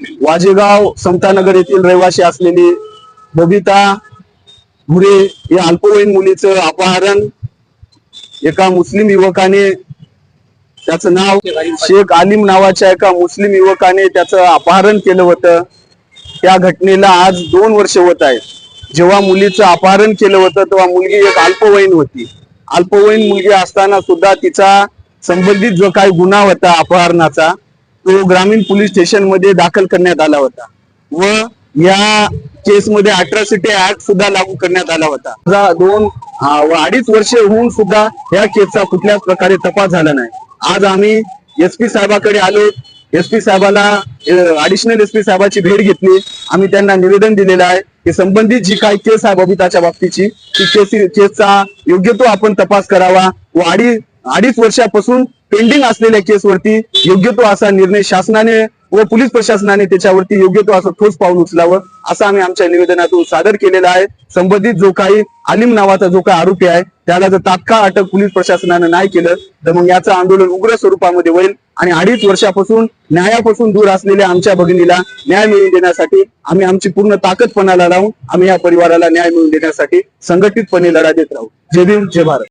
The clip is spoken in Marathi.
वाजेगाव समतानगर येथील रहिवासी असलेली बबिता भुरे या अल्पवयीन मुलीचं अपहरण. एका मुस्लिम युवकाने त्याचं नाव शेख आलिम नावाच्या एका मुस्लिम युवकाने त्याचं अपहरण केलं होतं. त्या घटनेला आज दोन वर्ष होत आहेत. जेव्हा मुलीचं अपहरण केलं होतं तेव्हा मुलगी एक अल्पवयीन होती. अल्पवयीन मुलगी असताना सुद्धा तिचा संबंधित जो काही गुन्हा होता अपहरणाचा तो ग्रामीण पोलीस स्टेशनमध्ये दाखल करण्यात आला होता. व या केसमध्ये अट्रॉसिटी ऍक्ट सुद्धा लागू करण्यात आला होता. दोन व अडीच वर्षे होऊन सुद्धा या केसचा कुठल्याच प्रकारे तपास झाला नाही. आज आम्ही एस पी साहेबाकडे आलो. एस पी साहेबाला अडिशनल एस पी साहेबाची भेट घेतली. आम्ही त्यांना निवेदन दिलेलं आहे की संबंधित जी काही केस आहे बबिताच्या बाबतीची ती केस केसचा योग्य तो आपण तपास करावा. व अडी अडीच वर्षापासून पेंडिंग असलेल्या केसवरती योग्य तो असा निर्णय शासनाने व पोलीस प्रशासनाने त्याच्यावरती योग्य तो असं ठोस पाऊल उचलावं असं आम्ही आमच्या निवेदनातून सादर केलेलं आहे. संबंधित जो काही आलिम नावाचा जो काही आरोपी आहे त्याला जर तात्काळ अटक पोलीस प्रशासनानं नाही केलं तर मग याचं आंदोलन उग्र स्वरूपामध्ये होईल आणि अडीच वर्षापासून न्यायापासून दूर असलेल्या आमच्या भगिनीला न्याय मिळवून देण्यासाठी आम्ही आमची पूर्ण ताकदपणाला लावून आम्ही या परिवाराला न्याय मिळवून देण्यासाठी संघटितपणे लढा देत राहू. जय भीम जय भारत.